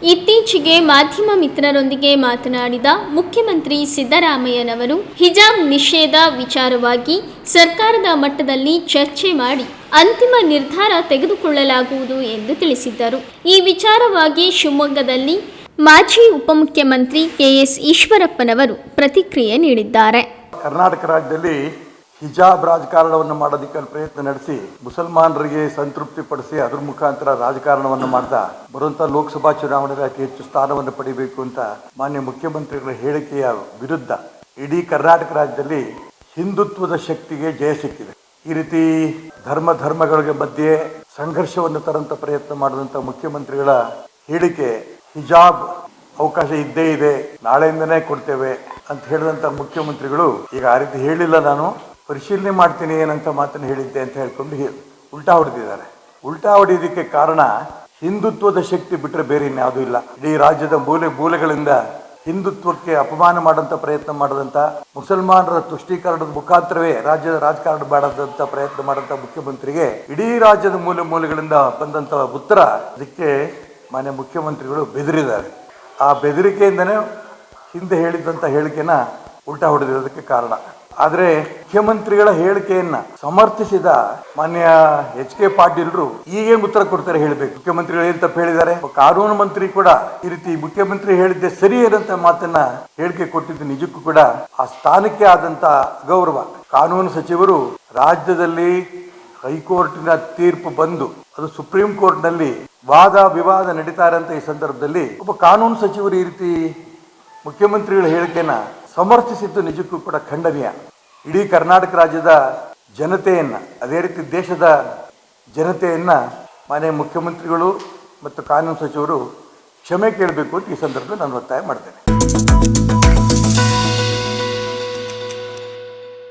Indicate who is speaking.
Speaker 1: ಇತ್ತೀಚೆಗೆ ಮಾಧ್ಯಮ ಮಿತ್ರರೊಂದಿಗೆ ಮಾತನಾಡಿದ ಮುಖ್ಯಮಂತ್ರಿ ಸಿದ್ದರಾಮಯ್ಯನವರು ಹಿಜಾಬ್ ನಿಷೇಧ ವಿಚಾರವಾಗಿ ಸರ್ಕಾರದ ಮಟ್ಟದಲ್ಲಿ ಚರ್ಚೆ ಮಾಡಿ ಅಂತಿಮ ನಿರ್ಧಾರ ತೆಗೆದುಕೊಳ್ಳಲಾಗುವುದು ಎಂದು ತಿಳಿಸಿದ್ದರು. ಈ ವಿಚಾರವಾಗಿ ಶಿವಮೊಗ್ಗದಲ್ಲಿ ಮಾಜಿ ಉಪಮುಖ್ಯಮಂತ್ರಿ ಕೆಎಸ್ ಈಶ್ವರಪ್ಪನವರು ಪ್ರತಿಕ್ರಿಯೆ ನೀಡಿದ್ದಾರೆ.
Speaker 2: ಕರ್ನಾಟಕ ರಾಜ್ಯದಲ್ಲಿ ಹಿಜಾಬ್ ರಾಜಕಾರಣವನ್ನು ಮಾಡೋದಕ್ಕೆ ಪ್ರಯತ್ನ ನಡೆಸಿ, ಮುಸಲ್ಮಾನರಿಗೆ ಸಂತೃಪ್ತಿ ಪಡಿಸಿ, ಅದ್ರ ಮುಖಾಂತರ ರಾಜಕಾರಣವನ್ನು ಮಾಡ್ತಾ, ಬರುವಂತ ಲೋಕಸಭಾ ಚುನಾವಣೆಗೆ ಅತಿ ಹೆಚ್ಚು ಸ್ಥಾನವನ್ನು ಪಡಿಬೇಕು ಅಂತ ಮಾನ್ಯ ಮುಖ್ಯಮಂತ್ರಿಗಳ ಹೇಳಿಕೆಯ ವಿರುದ್ಧ ಇಡೀ ಕರ್ನಾಟಕ ರಾಜ್ಯದಲ್ಲಿ ಹಿಂದುತ್ವದ ಶಕ್ತಿಗೆ ಜಯ ಸಿಕ್ಕಿದೆ. ಈ ರೀತಿ ಧರ್ಮ ಧರ್ಮಗಳಿಗೆ ಮಧ್ಯೆ ಸಂಘರ್ಷವನ್ನು ತರಂತ ಪ್ರಯತ್ನ ಮಾಡಿದಂಥ ಮುಖ್ಯಮಂತ್ರಿಗಳ ಹೇಳಿಕೆ ಹಿಜಾಬ್ ಅವಕಾಶ ಇದ್ದೇ ಇದೆ, ನಾಳೆಯಿಂದನೇ ಕೊಡ್ತೇವೆ ಅಂತ ಹೇಳಿದಂತ ಮುಖ್ಯಮಂತ್ರಿಗಳು ಈಗ ಆ ರೀತಿ ಹೇಳಿಲ್ಲ ನಾನು. ಪರಿಶೀಲನೆ ಮಾಡ್ತೀನಿ ಏನಂತ ಮಾತನ್ನು ಹೇಳಿದ್ದೆ ಅಂತ ಹೇಳ್ಕೊಂಡು ಉಲ್ಟಾ ಹೊಡೆದಿದ್ದಾರೆ. ಉಲ್ಟಾ ಹೊಡೆಯೋದಕ್ಕೆ ಕಾರಣ ಹಿಂದುತ್ವದ ಶಕ್ತಿ ಬಿಟ್ಟರೆ ಬೇರೆ ಇನ್ಯಾವುದೂ ಇಲ್ಲ. ಇಡೀ ರಾಜ್ಯದ ಮೂಲೆ ಮೂಲೆಗಳಿಂದ ಹಿಂದುತ್ವಕ್ಕೆ ಅಪಮಾನ ಮಾಡೋಂಥ ಪ್ರಯತ್ನ ಮಾಡಿದಂಥ ಮುಸಲ್ಮಾನರ ತುಷ್ಟೀಕರಣದ ಮುಖಾಂತರವೇ ರಾಜ್ಯದ ರಾಜಕಾರಣ ಮಾಡದಂತ ಪ್ರಯತ್ನ ಮಾಡಂತ ಮುಖ್ಯಮಂತ್ರಿಗೆ ಇಡೀ ರಾಜ್ಯದ ಮೂಲೆ ಮೂಲೆಗಳಿಂದ ಬಂದಂಥ ಉತ್ತರ ಅದಕ್ಕೆ ಮಾನ್ಯ ಮುಖ್ಯಮಂತ್ರಿಗಳು ಬೆದರಿದ್ದಾರೆ. ಆ ಬೆದರಿಕೆಯಿಂದನೇ ಹಿಂದೆ ಹೇಳಿದ್ದಂಥ ಹೇಳಿಕೆನ ಉಲ್ಟಾ ಹೊಡೆದಿರೋದಕ್ಕೆ ಕಾರಣ. ಆದ್ರೆ ಮುಖ್ಯಮಂತ್ರಿಗಳ ಹೇಳಿಕೆಯನ್ನ ಸಮರ್ಥಿಸಿದ ಮಾನ್ಯ ಎಚ್ ಕೆ ಪಾಟೀಲ್ರು ಈಗೇ ಉತ್ತರ ಕೊಡ್ತಾರೆ ಹೇಳ್ಬೇಕು. ಮುಖ್ಯಮಂತ್ರಿಗಳು ಏನ್ ತಪ್ಪು ಹೇಳಿದ್ದಾರೆ? ಕಾನೂನು ಮಂತ್ರಿ ಕೂಡ ಈ ರೀತಿ ಮುಖ್ಯಮಂತ್ರಿ ಹೇಳಿದ್ದೆ ಸರಿ ಏನಂತ ಮಾತನ್ನ ಹೇಳಿಕೆ ಕೊಟ್ಟಿದ್ದು ನಿಜಕ್ಕೂ ಕೂಡ ಆ ಸ್ಥಾನಕ್ಕೆ ಆದಂತ ಗೌರವ. ಕಾನೂನು ಸಚಿವರು ರಾಜ್ಯದಲ್ಲಿ ಹೈಕೋರ್ಟಿನ ತೀರ್ಪು ಬಂದು ಅದು ಸುಪ್ರೀಂ ಕೋರ್ಟ್ನಲ್ಲಿ ವಾದ ವಿವಾದ ನಡೀತಾ ಅಂತ ಈ ಸಂದರ್ಭದಲ್ಲಿ ಒಬ್ಬ ಕಾನೂನು ಸಚಿವರು ಈ ರೀತಿ ಮುಖ್ಯಮಂತ್ರಿಗಳ ಹೇಳಿಕೆನ ಸಮರ್ಥಿಸಿದ್ದು ನಿಜಕ್ಕೂ ಕೂಡ ಖಂಡನೀಯ. ಇಡೀ ಕರ್ನಾಟಕ ರಾಜ್ಯದ ಜನತೆಯನ್ನು, ಅದೇ ರೀತಿ ದೇಶದ ಜನತೆಯನ್ನು ಮಾನ್ಯ ಮುಖ್ಯಮಂತ್ರಿಗಳು ಮತ್ತು ಕಾನೂನು ಸಚಿವರು ಕ್ಷಮೆ ಕೇಳಬೇಕು ಅಂತ ಈ ಸಂದರ್ಭದಲ್ಲಿ ನಾನು ಒತ್ತಾಯ ಮಾಡ್ತೇನೆ.